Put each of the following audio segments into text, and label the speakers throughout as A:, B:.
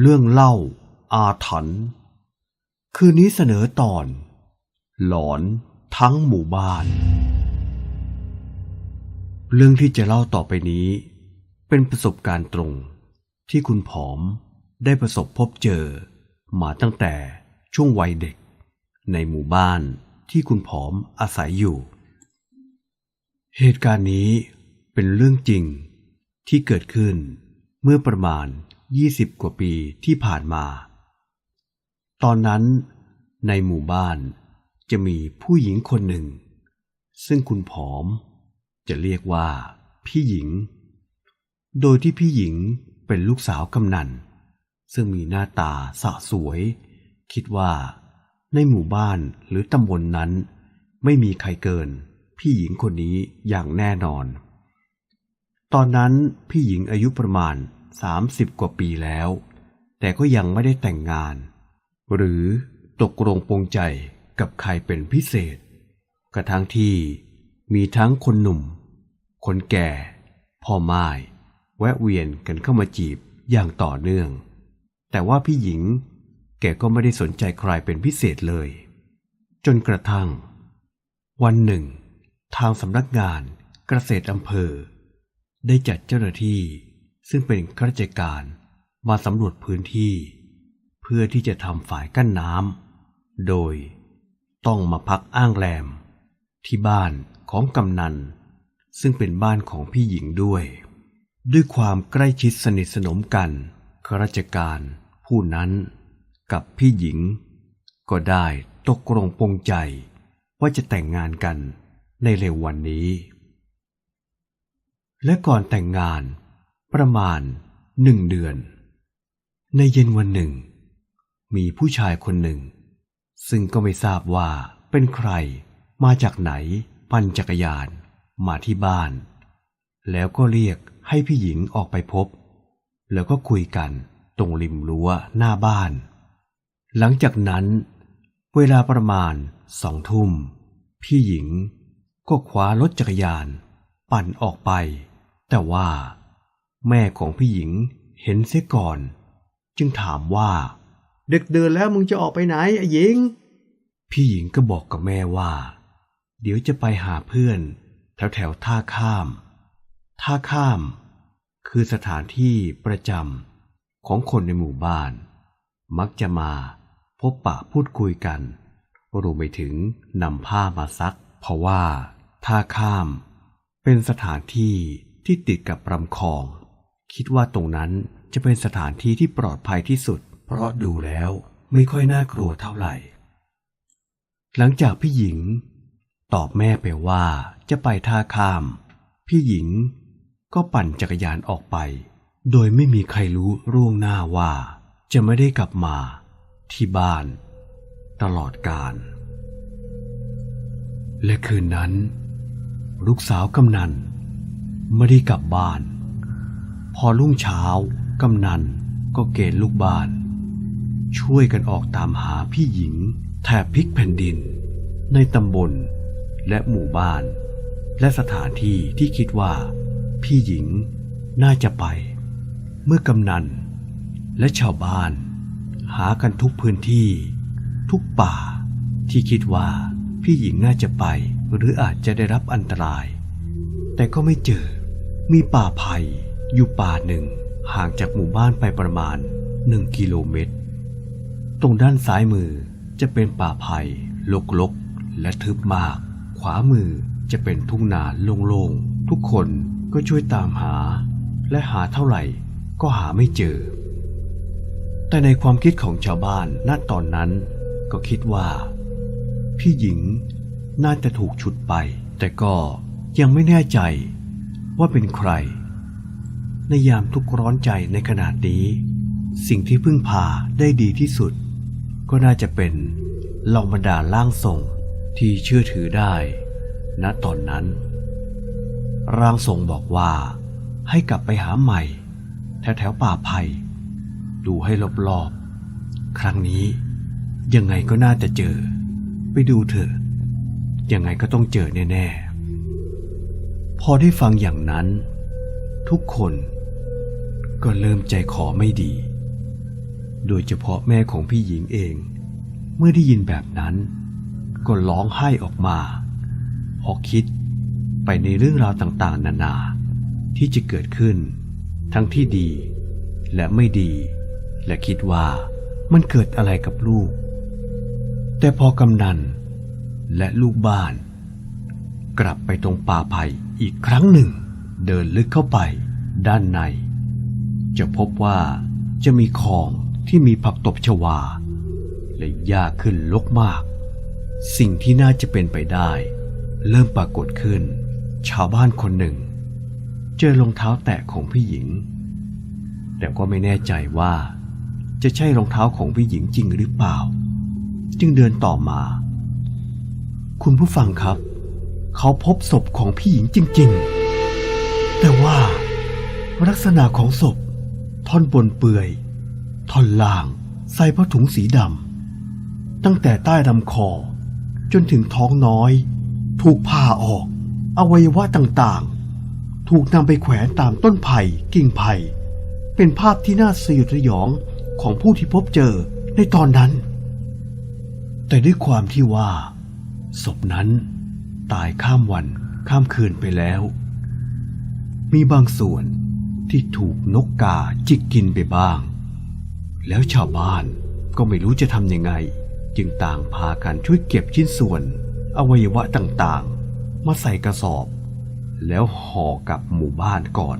A: เรื่องเล่า อาถรรพ์คืนนี้เสนอตอน หลอนทั้งหมู่บ้าน เรื่องที่จะเล่าต่อไปนี้ เป็นประสบการณ์ตรงที่คุณผอมได้ประสบพบเจอ มาตั้งแต่ช่วงวัยเด็ก ในหมู่บ้านที่คุณผอมอาศัยอยู่ เหตุการณ์นี้เป็นเรื่องจริงที่เกิดขึ้นเมื่อประมาณ 20 กว่าปีที่ผ่านมา ตอนนั้นในหมู่บ้านจะมีผู้หญิงคนหนึ่ง ซึ่งคุณผอม จะเรียกว่า พี่หญิง โดยที่พี่หญิงเป็นลูกสาวกำนัน ซึ่งมีหน้าตาสะสวย คิดว่า ในหมู่บ้านหรือตำบลนนั้น ไม่มีใครเกิน พี่หญิงคนนี้อย่างแน่นอน ตอนนั้นพี่หญิงอายุประมาณ 30 กว่าปีแล้ว แต่ก็ยังไม่ได้แต่งงาน หรือตกลงปรงใจกับใครเป็นพิเศษ กระทั่งที่มีทั้งคนหนุ่ม คนแก่ พ่อไม้แวะเวียนกันเข้ามาจีบอย่างต่อเนื่อง แต่ว่าพี่หญิงแกก็ไม่ได้สนใจใครเป็นพิเศษเลย จนกระทั่ง วันหนึ่ง ทางสำนักงานเกษตรอำเภอ ได้จัดเจ้าหน้าที่ ซึ่งเป็นข้าราชการมาสำรวจพื้นที่ เพื่อที่จะทำฝายกั้นน้ำโดยต้องมาพักอ้างแรม ที่บ้านของกำนัน ซึ่งเป็นบ้านของพี่หญิงด้วย ด้วยความใกล้ชิดสนิทสนมกันข้าราชการผู้นั้นกับพี่หญิง ก็ได้ตกลงปรงใจว่าจะแต่งงานกันในเร็ววันนี้ และก่อนแต่งงาน ประมาณหนึ่งเดือน ในเย็นวันหนึ่ง มีผู้ชายคนหนึ่ง ซึ่งก็ไม่ทราบว่าเป็นใครมาจากไหนปั่นจักรยานมาที่บ้าน แล้วก็เรียกให้พี่หญิงออกไปพบ แล้วก็คุยกันตรงริมรั้วหน้าบ้าน หลังจากนั้น เวลาประมาณสองทุ่ม พี่หญิงก็คว้ารถจักรยาน ปั่นออกไป แต่ว่า แม่ของพี่หญิงเห็นเสียก่อน จึงถามว่า เดึกเดินแล้วมึงจะออกไปไหนไอ้หญิง พี่หญิงก็บอกกับแม่ว่า เดี๋ยวจะไปหาเพื่อน แถวแถวท่าข้าม ท่าข้าม คือสถานที่ประจำของคนในหมู่บ้าน มักจะมาพบปะพูดคุยกันรวมไปถึงนำผ้ามาซัก เพราะว่าท่าข้าม เป็นสถานที่ที่ติดกับลำคลอง คิดว่าตรงนั้นจะเป็นสถานที่ที่ปลอดภัยที่สุด เพราะดูแล้วไม่ค่อยน่ากลัวเท่าไหร่ หลังจากพี่หญิง ตอบแม่ไปว่าจะไปท่าข้าม พี่หญิงก็ปั่นจักรยานออกไป โดยไม่มีใครรู้ร่วงหน้าว่า จะไม่ได้กลับมา ที่บ้าน ตลอดกาลและคืนนั้น ลูกสาวกำนันไม่ได้กลับบ้าน พอรุ่งเช้า กำนันก็เกณฑ์ลูกบ้าน ช่วยกันออกตามหาพี่หญิง แถบพิกแผ่นดิน ในตำบลและหมู่บ้าน และสถานที่ที่คิดว่า พี่หญิงน่าจะไป เมื่อกำนัน และชาวบ้าน หากันทุกพื้นที่ ทุกป่า ที่คิดว่าพี่หญิงน่าจะไปหรืออาจจะได้รับอันตราย แต่ก็ไม่เจอมีป่าไผ่ อยู่ป่าหนึ่งห่างจากหมู่บ้านไปประมาณหนึ่งกิโลเมตร ตรงด้านซ้ายมือจะเป็นป่าไผ่ลกๆ และทึบมาก ขวามือจะเป็นทุ่งนาโล่งๆ ทุกคนก็ช่วยตามหา และหาเท่าไหร่ก็หาไม่เจอ แต่ในความคิดของชาวบ้านณตอนนั้นก็คิดว่า พี่หญิงน่าจะถูกฉุดไป แต่ก็ยังไม่แน่ใจว่าเป็นใคร ในยามทุกข์ร้อนใจในขนาดนี้ สิ่งที่พึ่งพาได้ดีที่สุด ก็น่าจะเป็นเหล่าบรรดาล่างทรงที่เชื่อถือได้ ณตอนนั้น ร่างทรงบอกว่าให้กลับไปหาใหม่ แถวแถวป่าไผ่ดูให้รอบๆครั้งนี้ ยังไงก็น่าจะเจอ ไปดูเถอะ ยังไงก็ต้องเจอแน่ๆพอได้ฟังอย่างนั้น ทุกคน ก็เริ่มใจคอไม่ดี โดยเฉพาะแม่ของพี่หญิงเอง เมื่อได้ยินแบบนั้น ก็ร้องไห้ออกมาเพอคิดไปในเรื่องราวต่างๆ นานาที่จะเกิดขึ้น ทั้งที่ดีและไม่ดี และคิดว่ามันเกิดอะไรกับลูก แต่พอกำนันและลูกบ้าน กลับไปตรงป่าไผ่อีกครั้งหนึ่ง เดินลึกเข้าไปด้านใน จะพบว่าจะมีคลองที่มีผักตบชวา และหญ้าขึ้นลกมาก สิ่งที่น่าจะเป็นไปได้ เริ่มปรากฏขึ้น ชาวบ้านคนหนึ่ง เจอรองเท้าแตะของพี่หญิง แต่ก็ไม่แน่ใจว่า จะใช่รองเท้าของพี่หญิงจริงหรือเปล่า จึงเดินต่อมา คุณผู้ฟังครับ เขาพบศพของพี่หญิงจริง ๆ แต่ว่าลักษณะของศพ ท่อนบนเปื่อย ท่อนล่าง ใส่ผ้าถุงสีดำตั้งแต่ใต้ลำคอ จนถึงท้องน้อย ถูกผ่าออก อวัยวะต่างๆ ถูกนำไปแขวนตามต้นไผ่กิ่งไผ่เป็นภาพที่น่าสยดสยองของผู้ที่พบเจอในตอนนั้น แต่ด้วยความที่ว่าศพนั้นตายข้ามวันข้ามคืนไปแล้ว มีบางส่วน ที่ถูกนกกาจิกกินไปบ้าง แล้วชาวบ้านก็ไม่รู้จะทำยังไง จึงต่างพากันช่วยเก็บชิ้นส่วน อวัยวะต่างๆ มาใส่กระสอบ แล้วห่อกลับหมู่บ้านก่อน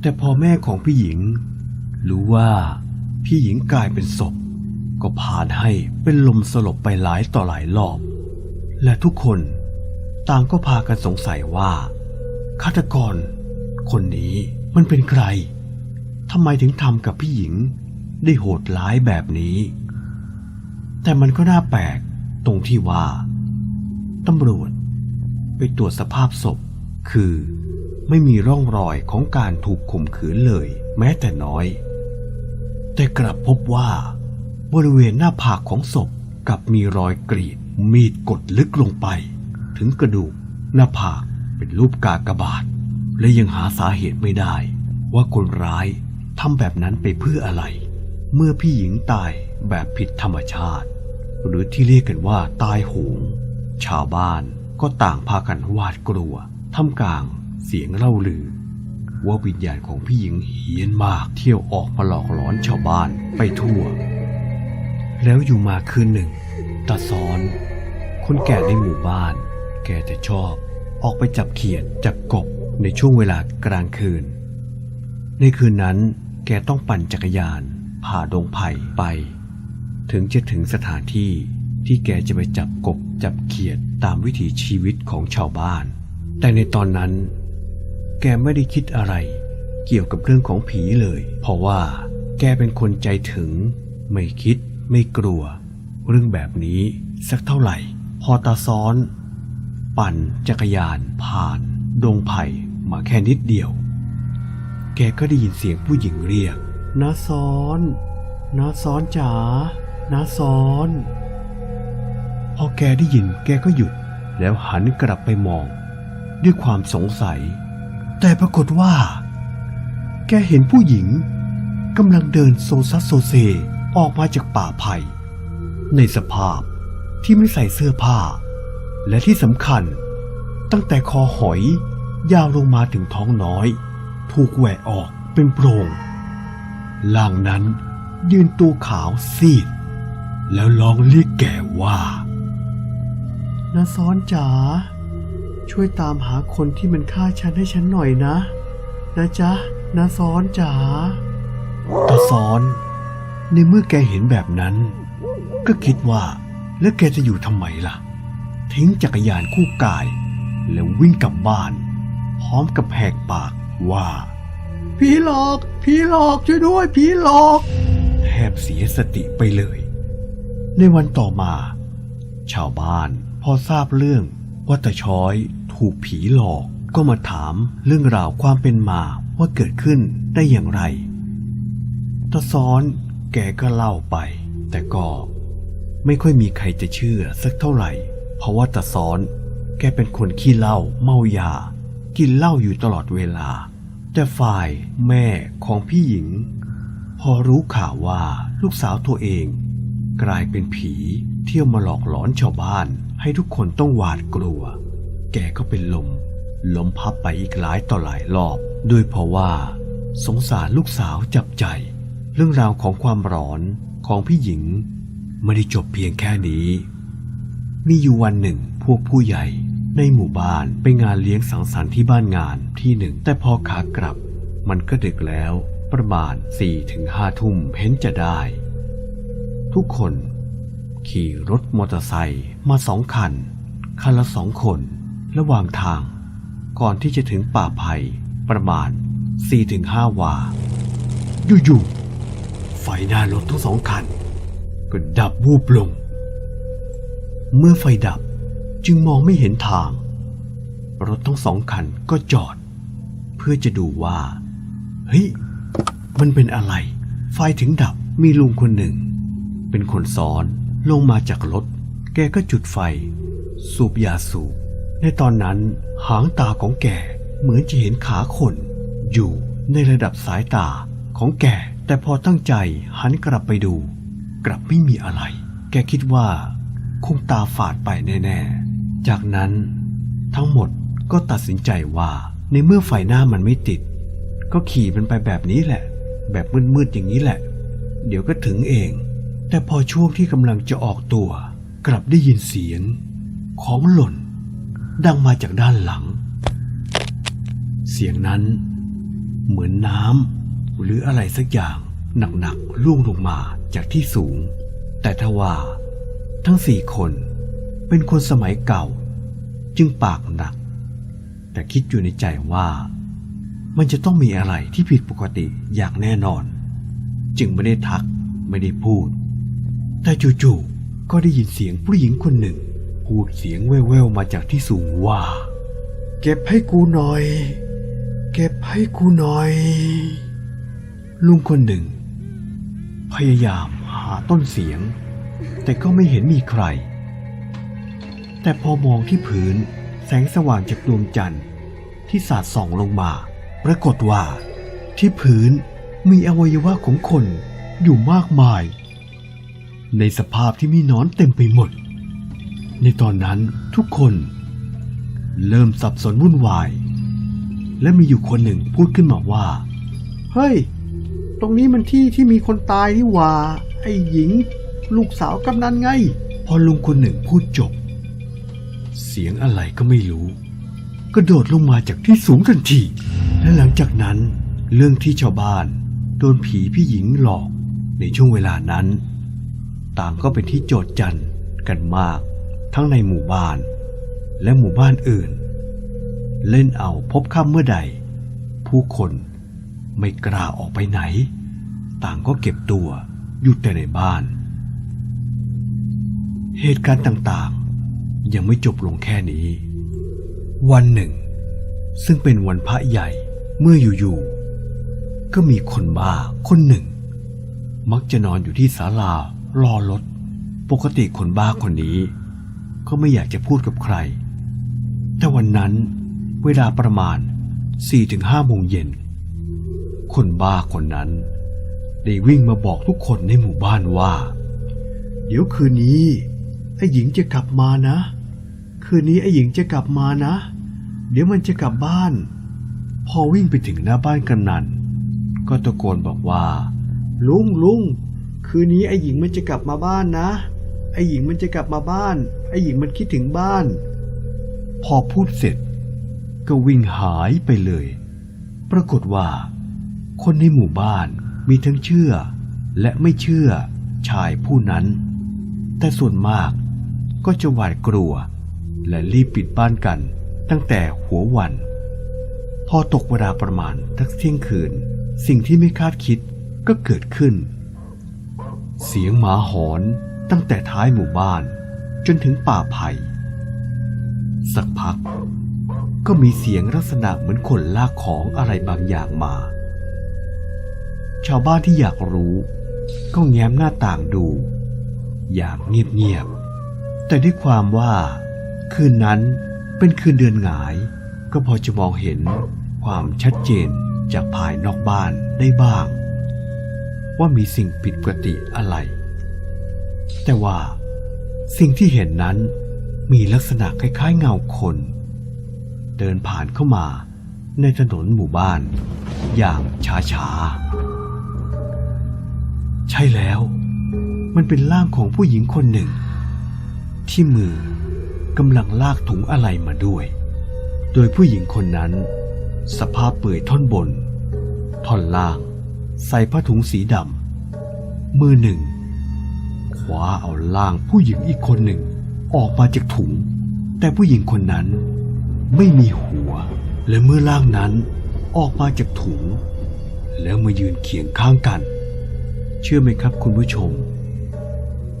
A: แต่พอแม่ของพี่หญิง รู้ว่าพี่หญิงกลายเป็นศพ ก็พานให้เป็นลมสลบไปหลายต่อหลายรอบ และทุกคนต่างก็พากันสงสัยว่าฆาตกร คนนี้มันเป็นใครทำไมถึงทำกับพี่หญิงได้โหดร้ายแบบนี้ แต่มันก็น่าแปลกตรงที่ว่าตำรวจไปตรวจสภาพศพ คือไม่มีร่องรอยของการถูกข่มขืนเลย แม้แต่น้อย แต่กลับพบว่า บริเวณหน้าผากของศพกับมีรอยกรีดมีดกดลึกลงไป ถึงกระดูกหน้าผากเป็นรูปกากบาท และยังหาสาเหตุไม่ได้ ว่าคนร้ายทำแบบนั้นไปเพื่ออะไร เมื่อพี่หญิงตายแบบผิดธรรมชาติ หรือที่เรียกกันว่าตายโหง ชาวบ้านก็ต่างพากันหวาดกลัวท่ามกลางเสียงเล่าลือ ว่าวิญญาณของพี่หญิงเฮี้ยนมากเที่ยวออกมาหลอกหลอนชาวบ้านไปทั่ว แล้วอยู่มาคืนหนึ่งตาซ้อน คนแก่ในหมู่บ้าน แกจะชอบออกไปจับเขียดจับกบ ในช่วงเวลากลางคืน ในคืนนั้นแกต้องปั่นจักรยาน ผ่าดงไผ่ไป ถึงจะถึงสถานที่ที่แกจะไปจับกบจับเขียดตามวิถีชีวิตของชาวบ้าน แต่ในตอนนั้น แกไม่ได้คิดอะไร เกี่ยวกับเรื่องของผีเลย เพราะว่า แกเป็นคนใจถึง ไม่คิด ไม่กลัว เรื่องแบบนี้สักเท่าไหร่ พอตาซ้อน ปั่นจักรยานผ่าน ดงไผ่มาแค่นิดเดียว แกก็ได้ยินเสียงผู้หญิงเรียกนาซ้อนนาซ้อนจ๋านาซ้อน พอแกได้ยินแกก็หยุดแล้วหันกลับไปมอง ด้วยความสงสัย แต่ปรากฏว่า แกเห็นผู้หญิงกำลังเดินโซซัสโซเซออกมาจากป่าไผ่ ในสภาพที่ไม่ใส่เสื้อผ้า และที่สำคัญ ตั้งแต่คอหอย ยาวลงมาถึงท้องน้อย ถูกแหวกออกเป็นโพรงล่างนั้นยืนตัวขาวซีด แล้วร้องเรียกแกว่านาซ้อนจ๋าช่วยตามหาคนที่มันฆ่าฉันให้ฉันหน่อยนะนะจ๊ะนาซ้อนจ๋าตาซ้อน ในเมื่อแกเห็นแบบนั้น ก็คิดว่าแล้วแกจะอยู่ทำไมล่ะ ทิ้งจักรยานคู่กาย แล้ววิ่งกลับบ้าน พร้อมกับแหกปากว่า ผีหลอก ผีหลอกช่วยด้วยผีหลอก แทบเสียสติไปเลย ในวันต่อมา ชาวบ้านพอทราบเรื่องว่าตาช้อยถูกผีหลอกก็มาถามเรื่องราวความเป็นมาว่าเกิดขึ้นได้อย่างไรตาซ้อนแกก็เล่าไป แต่ก็ไม่ค่อยมีใครจะเชื่อสักเท่าไหร่ เพราะว่าตาซ้อน แกเป็นคนขี้เหล้าเมายา กินเหล้าอยู่ตลอดเวลา แต่ฝ่ายแม่ของพี่หญิง พอรู้ข่าวว่าลูกสาวตัวเอง กลายเป็นผีเที่ยวมาหลอกหลอนชาวบ้าน ให้ทุกคนต้องหวาดกลัว แกก็เป็นลมล้มพับไปอีกหลายต่อหลายรอบด้วยเพราะว่า สงสารลูกสาวจับใจ เรื่องราวของความร้อนของพี่หญิงไม่ได้จบเพียงแค่นี้ มีอยู่วันหนึ่งพวกผู้ใหญ่ ในหมู่บ้านไปงานเลี้ยงสังสรรค์ที่บ้านงานที่หนึ่ง แต่พอขากลับ มันก็ดึกแล้ว ประมาณ4ี่ถึงห้าทุ่มเห็นจะได้ ทุกคนขี่รถมอเตอร์ไซค์มาสองคัน คันละสองคน ระหว่างทาง ก่อนที่จะถึงป่าไผ่ประมาณ4-5ถึงห้าวา อยู่ๆ ไฟหน้ารถทั้งสองคัน ก็ดับวูบลง เมื่อไฟดับ จึงมองไม่เห็นทาง รถทั้งสองคันก็จอด เพื่อจะดูว่า เฮ้ย มันเป็นอะไร ไฟถึงดับมีลุงคนหนึ่ง เป็นคนซ้อนลงมาจากรถ แกก็จุดไฟ สูบยาสูบ ในตอนนั้นหางตาของแกเหมือนจะเห็นขาคน อยู่ในระดับสายตาของแกแต่พอตั้งใจหันกลับไปดู กลับไม่มีอะไร แกคิดว่า คงตาฝาดไปแน่ ๆ จากนั้นทั้งหมดก็ตัดสินใจว่าในเมื่อไฟหน้ามันไม่ติด ก็ขี่มันไปแบบนี้แหละ แบบมืดๆอย่างนี้แหละ เดี๋ยวก็ถึงเอง แต่พอช่วงที่กำลังจะออกตัว กลับได้ยินเสียง ของหล่น ดังมาจากด้านหลัง เสียงนั้นเหมือนน้ำหรืออะไรสักอย่างหนักๆล่วงลงมาจากที่สูง แต่ทว่า ทั้งสี่คน เป็นคนสมัยเก่า จึงปากหนัก แต่คิดอยู่ในใจว่า มันจะต้องมีอะไรที่ผิดปกติอย่างแน่นอน จึงไม่ได้ทักไม่ได้พูด แต่จู่ๆก็ได้ยินเสียงผู้หญิงคนหนึ่ง พูดเสียงแว่วๆมาจากที่สูงว่า เก็บให้กูหน่อย เก็บให้กูหน่อย ลุงคนหนึ่ง พยายามหาต้นเสียง แต่ก็ไม่เห็นมีใคร แต่พอมองที่พื้น แสงสว่างจากดวงจันทร์ ที่สาดส่องลงมา ปรากฏว่า ที่พื้นมีอวัยวะของคนอยู่มากมาย ในสภาพที่มีนอนเต็มไปหมด ในตอนนั้นทุกคน เริ่มสับสนวุ่นวาย และมีอยู่คนหนึ่งพูดขึ้นมาว่า เฮ้ย ตรงนี้มันที่ที่มีคนตายนี่หว่า ไอ้หญิง ลูกสาวกำนันไง พอลุงคนหนึ่งพูดจบ เสียงอะไรก็ไม่รู้ กระโดดลงมาจากที่สูงทันที และหลังจากนั้น เรื่องที่ชาวบ้านโดนผีพี่หญิงหลอกในช่วงเวลานั้น ต่างก็เป็นที่โจดจันกันมาก ทั้งในหมู่บ้าน และหมู่บ้านอื่น เล่นเอาพบค่ำเมื่อใด ผู้คนไม่กล้าออกไปไหน ต่างก็เก็บตัวอยู่แต่ในบ้าน เหตุการณ์ต่าง ยังไม่จบลงแค่นี้ วันหนึ่ง ซึ่งเป็นวันพระใหญ่เมื่ออยู่ๆก็มีคนบ้าคนหนึ่ง มักจะนอนอยู่ที่ศาลารอรถ ปกติคนบ้าคนนี้ ก็ไม่อยากจะพูดกับใคร แต่วันนั้นเวลาประมาณ4-5โมงเย็น คนบ้าคนนั้น ได้วิ่งมาบอกทุกคนในหมู่บ้านว่า เดี๋ยวคืนนี้ อ้หญิงจะกลับมานะ คืนนี้ไอ้หญิงจะกลับมานะ เดี๋ยวมันจะกลับบ้าน พอวิ่งไปถึงหน้าบ้านกำนัน ก็ตะโกนบอกว่า ลุงลุงคืนนี้ไอ้หญิงมันจะกลับมาบ้านนะ ไอ้หญิงมันจะกลับมาบ้าน ไอ้หญิงมันคิดถึงบ้าน พอพูดเสร็จ ก็วิ่งหายไปเลย ปรากฏว่า คนในหมู่บ้านมีทั้งเชื่อและไม่เชื่อชายผู้นั้น แต่ส่วนมาก ก็จะหวาดกลัว และรีบปิดบ้านกันตั้งแต่หัววัน พอตกเวลาประมาณทักเที่ยงคืน สิ่งที่ไม่คาดคิดก็เกิดขึ้น เสียงหมาหอนตั้งแต่ท้ายหมู่บ้าน จนถึงป่าไผ่สักพัก ก็มีเสียงลักษณะเหมือนคนลากของอะไรบางอย่างมา ชาวบ้านที่อยากรู้ ก็แง้มหน้าต่างดู อย่างเงียบๆ แต่ด้วยความว่า คืนนั้นเป็นคืนเดือนหงาย ก็พอจะมองเห็นความชัดเจนจากภายนอกบ้านได้บ้าง ว่ามีสิ่งผิดปกติอะไร แต่ว่าสิ่งที่เห็นนั้นมีลักษณะคล้ายๆเงาคน เดินผ่านเข้ามาในถนนหมู่บ้าน อย่างช้าๆ ใช่แล้ว มันเป็นร่างของผู้หญิงคนหนึ่ง ที่มือกำลังลากถุงอะไรมาด้วย โดยผู้หญิงคนนั้น สภาพเปื่อยท่อนบน ท่อนล่าง ใส่ผ้าถุงสีดำมือหนึ่งคว้าเอาล่างผู้หญิงอีกคนหนึ่งออกมาจากถุง แต่ผู้หญิงคนนั้นไม่มีหัว และเมื่อล่างนั้นออกมาจากถุง แล้วมายืนเคียงข้างกัน เชื่อไหมครับคุณผู้ชม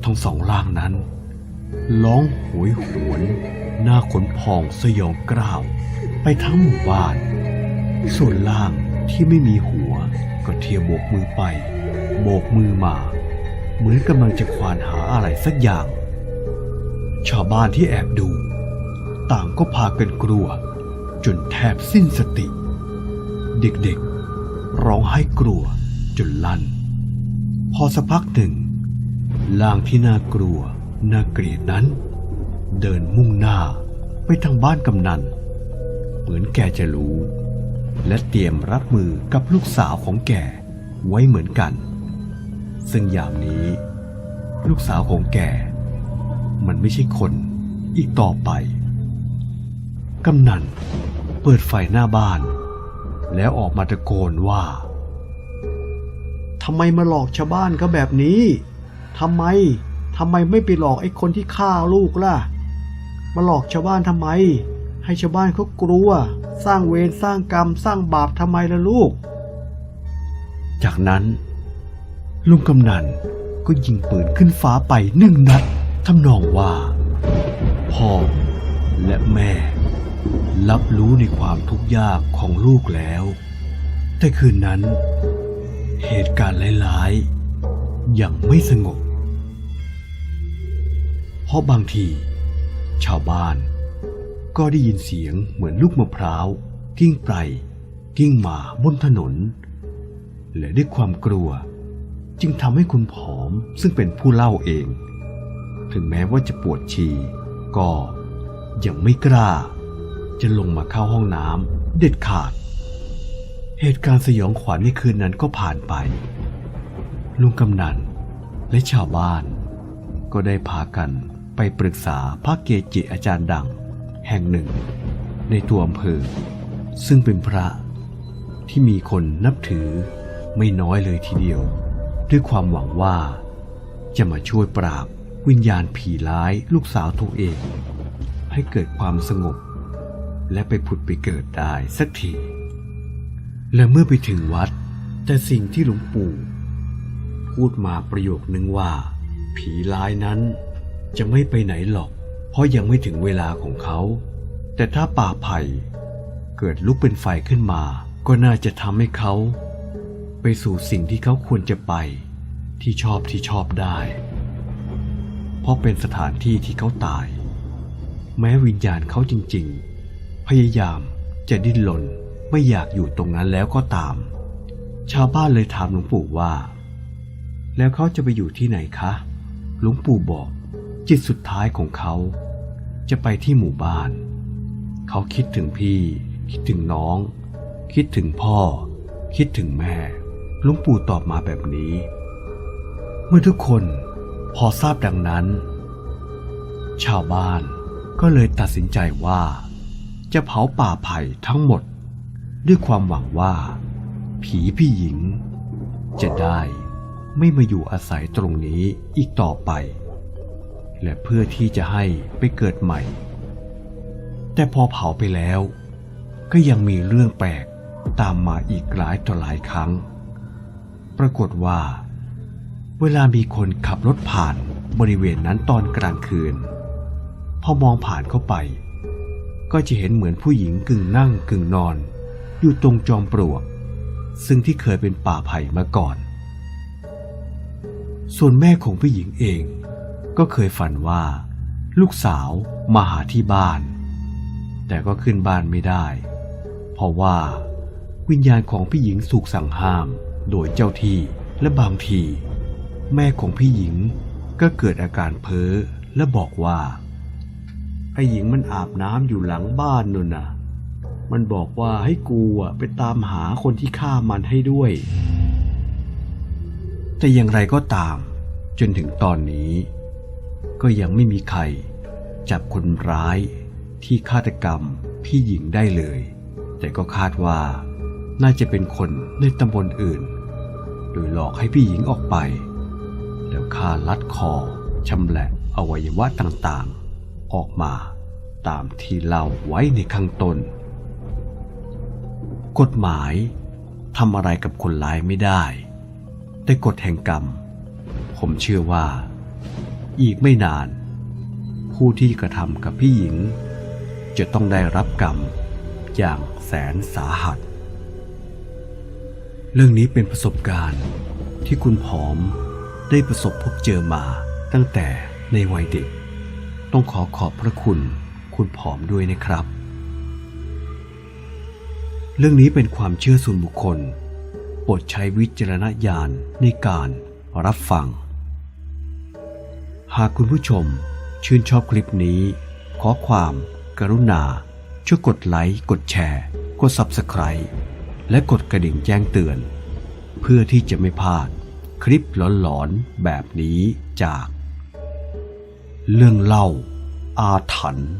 A: ทั้งสองล่างนั้น ร้องโหยหวน หน้าขนพองสยองกล้าว ไปทั้งหมู่บ้าน ส่วนล่างที่ไม่มีหัว ก็เทียบโบกมือไป โบกมือมา เหมือนกำลังจะควานหาอะไรสักอย่าง ชาวบ้านที่แอบดู ต่างก็พากันกลัว จนแทบสิ้นสติ เด็กๆ ร้องไห้กลัวจนลั่น พอสักพักหนึ่งล่างที่น่ากลัว น่าเกลียดนั้น เดินมุ่งหน้าไปทางบ้านกำนัน เหมือนแกจะรู้ และเตรียมรับมือกับลูกสาวของแกไว้เหมือนกัน ซึ่งยามนี้ ลูกสาวของแก มันไม่ใช่คนอีกต่อไป กำนันเปิดไฟหน้าบ้าน แล้วออกมาตะโกนว่าทำไมมาหลอกชาวบ้านเขาแบบนี้ทำไม ทำไมไม่ไปหลอกไอ้คนที่ฆ่าลูกล่ะ มาหลอกชาวบ้านทำไม ให้ชาวบ้านเขากลัว สร้างเวรสร้างกรรม สร้างบาปทำไมล่ะลูก จากนั้นลุงกำนันก็ยิงปืนขึ้นฟ้าไปหนึ่งนัดทำนองว่า พ่อและแม่ รับรู้ในความทุกข์ยากของลูกแล้ว แต่คืนนั้น เหตุการณ์ร้ายๆยังไม่สงบ ราะบางที ชาวบ้าน ก็ได้ยินเสียงเหมือนลูกมะพร้าวกิ้งไปกิ้งมาบนถนนและด้วยความกลัว จึงทำให้คุณผอมซึ่งเป็นผู้เล่าเอง ถึงแม้ว่าจะปวดฉี่ก็ยังไม่กล้า จะลงมาเข้าห้องน้ำเด็ดขาด เหตุการณ์สยองขวัญในคืนนั้นก็ผ่านไปลุงกำนันและชาวบ้าน ก็ได้พากัน ไปปรึกษาพระเกจิอาจารย์ดัง แห่งหนึ่ง ในตัวอำเภอ ซึ่งเป็นพระที่มีคนนับถือไม่น้อยเลยทีเดียว ด้วยความหวังว่า จะมาช่วยปราบวิญญาณผีร้ายลูกสาวตัวเอง ให้เกิดความสงบ และไปผุดไปเกิดได้สักที และเมื่อไปถึงวัด แต่สิ่งที่หลวงปู่ พูดมาประโยคนึงว่า ผีร้ายนั้น จะไม่ไปไหนหรอก เพราะยังไม่ถึงเวลาของเขา แต่ถ้าป่าไผ่เกิดลุกเป็นไฟขึ้นมา ก็น่าจะทำให้เขา ไปสู่สิ่งที่เขาควรจะไป ที่ชอบที่ชอบได้ เพราะเป็นสถานที่ที่เขาตาย แม้วิญญาณเขาจริง ๆ พยายามจะดิ้นรนไม่อยากอยู่ตรงนั้นแล้วก็ตาม ชาวบ้านเลยถามหลวงปู่ว่า แล้วเขาจะไปอยู่ที่ไหนคะ หลวงปู่บอก จิตสุดท้ายของเขา จะไปที่หมู่บ้าน เขาคิดถึงพี่ คิดถึงน้อง คิดถึงพ่อ คิดถึงแม่ลวงปู่ตอบมาแบบนี้ เมื่อทุกคนพอทราบดังนั้น ชาวบ้านก็เลยตัดสินใจว่า จะเผาป่าไผ่ทั้งหมด ด้วยความหวังว่า ผีพี่หญิง จะได้ไม่มาอยู่อาศัยตรงนี้อีกต่อไป และเพื่อที่จะให้ไปเกิดใหม่ แต่พอเผาไปแล้ว ก็ยังมีเรื่องแปลกตามมาอีกหลายต่อหลายครั้ง ปรากฏว่า เวลามีคนขับรถผ่านบริเวณนั้นตอนกลางคืน พอมองผ่านเข้าไป ก็จะเห็นเหมือนผู้หญิงกึ่งนั่งกึ่งนอน อยู่ตรงจอมปลวก ซึ่งที่เคยเป็นป่าไผ่มาก่อน ส่วนแม่ของผู้หญิงเอง ก็เคยฝันว่า ลูกสาวมาหาที่บ้าน แต่ก็ขึ้นบ้านไม่ได้ เพราะว่า วิญญาณของผู้หญิงถูกสั่งห้าม โดยเจ้าที่และบางที แม่ของพี่หญิงก็เกิดอาการเพ้อและบอกว่าไอ้หญิงมันอาบน้ำอยู่หลังบ้านนู่นน่ะ มันบอกว่าให้กูอะไปตามหาคนที่ฆ่ามันให้ด้วย แต่อย่างไรก็ตาม จนถึงตอนนี้ ก็ยังไม่มีใคร จับคนร้ายที่ฆาตกรรมพี่หญิงได้เลย แต่ก็คาดว่า น่าจะเป็นคนในตำบลอื่น โดยหลอกให้พี่หญิงออกไป แล้วฆ่าลัดคอชำแหละอวัยวะต่างๆ ออกมาตามที่เล่าไว้ในข้างต้น กฎหมายทำอะไรกับคนร้ายไม่ได้ แต่กฎแห่งกรรม ผมเชื่อว่า อีกไม่นาน ผู้ที่กระทำกับพี่หญิง จะต้องได้รับกรรมอย่างแสนสาหัส เรื่องนี้เป็นประสบการณ์ที่คุณผอมได้ประสบพบเจอมาตั้งแต่ในวัยเด็ก ต้องขอขอบพระคุณคุณผอมด้วยนะครับ เรื่องนี้เป็นความเชื่อส่วนบุคคลโปรดใช้วิจารณญาณในการรับฟัง หากคุณผู้ชมชื่นชอบคลิปนี้ ขอความกรุณา ช่วยกดไลค์ กดแชร์ กด Subscribe และกดกระดิ่งแจ้งเตือน เพื่อที่จะไม่พลาดคลิปหลอนๆแบบนี้จาก เรื่องเล่าอาถรรพ์